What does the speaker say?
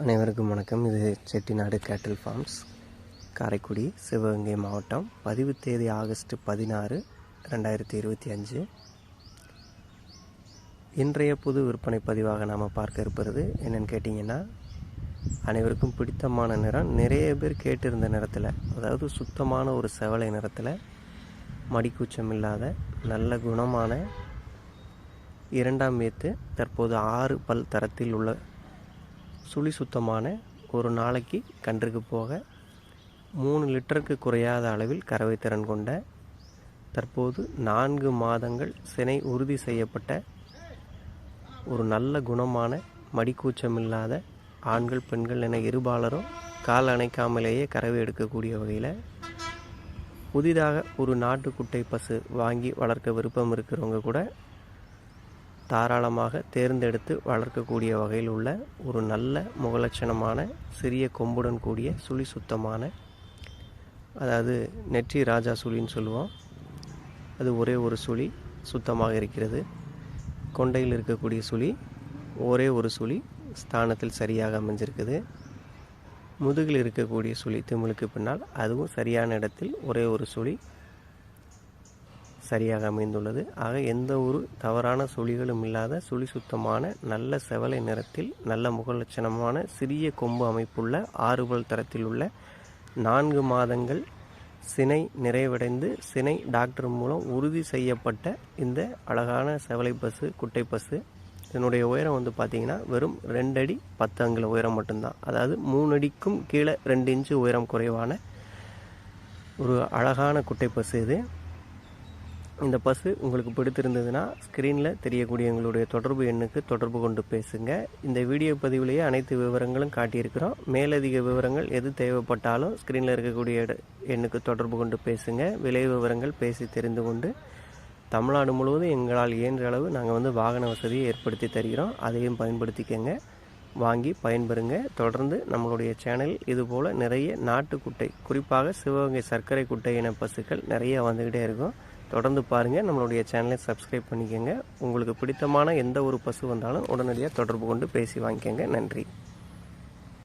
அனைவருக்கும் வணக்கம். இது செட்டிநாடு கேட்டில் ஃபார்ம்ஸ் காரைக்குடி சிவகங்கை மாவட்டம். பதிவு தேதி ஆகஸ்ட் பதினாறு ரெண்டாயிரத்தி இருபத்தி அஞ்சு. இன்றைய புது விற்பனை பதிவாக நாம் பார்க்க இருப்பது என்னென்னு கேட்டிங்கன்னா அனைவருக்கும் பிடித்தமான நிறம். நிறைய பேர் கேட்டிருந்த நிறத்தில் அதாவது சுத்தமான ஒரு செவலை நிறத்தில் மடிக்கூச்சம் இல்லாத நல்ல குணமான இரண்டாம் ஏத்து தற்போது ஆறு பல் தரத்தில் உள்ள சுழி சுத்தமான ஒரு நாளைக்கு கன்றுக்கு போக மூணு லிட்டருக்கு குறையாத அளவில் கறவை திறன் கொண்ட தற்போது நான்கு மாதங்கள் சினை உறுதி செய்யப்பட்ட ஒரு நல்ல குணமான மடிக்கூச்சமில்லாத ஆண்கள் பெண்கள் என இருபாலரும் கால் அணைக்காமலேயே கறவை எடுக்கக்கூடிய வகையில் புதிதாக ஒரு நாட்டுக்குட்டை பசு வாங்கி வளர்க்க விருப்பம் இருக்கிறவங்க கூட தாராளமாக தேர்ந்தெடுத்து வளர்க்கக்கூடிய வகையில் உள்ள ஒரு நல்ல முகலட்சணமான சிறிய கொம்புடன் கூடிய சுழி சுத்தமான அதாவது நெற்றி ராஜா சுழின்னு சொல்லுவோம். அது ஒரே ஒரு சுழி சுத்தமாக இருக்கிறது. கொண்டையில் இருக்கக்கூடிய சுழி ஒரே ஒரு சுழி ஸ்தானத்தில் சரியாக அமைஞ்சிருக்குது. முதுகில் இருக்கக்கூடிய சுழி திமிழுக்கு பின்னால் அதுவும் சரியான இடத்தில் ஒரே ஒரு சுழி சரியாக அமைந்துள்ளது. ஆக எந்த ஒரு தவறான சுழிகளும் இல்லாத சுழி சுத்தமான நல்ல செவலை நிறத்தில் நல்ல முகலட்சணமான சிறிய கொம்பு அமைப்புள்ள ஆறுபல் தரத்தில் உள்ள நான்கு மாதங்கள் சினை நிறைவடைந்து சினை டாக்டர் மூலம் உறுதி செய்யப்பட்ட இந்த அழகான செவலை பஸ்ஸு குட்டை பஸ்ஸு இதனுடைய உயரம் வந்து பார்த்திங்கன்னா வெறும் ரெண்டு அடி பத்து அங்குல உயரம் மட்டும்தான். அதாவது மூணு அடிக்கும் கீழே ரெண்டு இன்ச்சு உயரம் குறைவான ஒரு அழகான குட்டை பஸ்ஸு இது. இந்த பஸ்ஸு உங்களுக்கு பிடித்திருந்ததுன்னா ஸ்க்ரீனில் தெரியக்கூடிய எங்களுடைய தொடர்பு எண்ணுக்கு தொடர்பு கொண்டு பேசுங்க. இந்த வீடியோ பதிவிலேயே அனைத்து விவரங்களும் காட்டியிருக்கிறோம். மேலதிக விவரங்கள் எது தேவைப்பட்டாலும் ஸ்க்ரீனில் இருக்கக்கூடிய எண்ணுக்கு தொடர்பு கொண்டு பேசுங்க. விலை விவரங்கள் பேசி தெரிந்து கொண்டு தமிழ்நாடு முழுவதும் எங்களால் இயன்ற அளவு நாங்கள் வந்து வாகன வசதியை ஏற்படுத்தி தருகிறோம். அதையும் பயன்படுத்திக்கங்க. வாங்கி பயன்பெறுங்க. தொடர்ந்து நம்மளுடைய சேனல் இதுபோல் நிறைய நாட்டுக்குட்டை குறிப்பாக சிவகங்கை சர்க்கரை குட்டை இன பசுக்கள் நிறைய வந்துக்கிட்டே இருக்கும். தொடர்ந்து பாருங்கள் நம்மளுடைய சேனலை சப்ஸ்கிரைப் பண்ணிக்கோங்க. உங்களுக்கு பிடித்தமான எந்த ஒரு பசு வந்தாலும் உடனடியாக தொடர்பு கொண்டு பேசி வாங்கிக்கோங்க. நன்றி.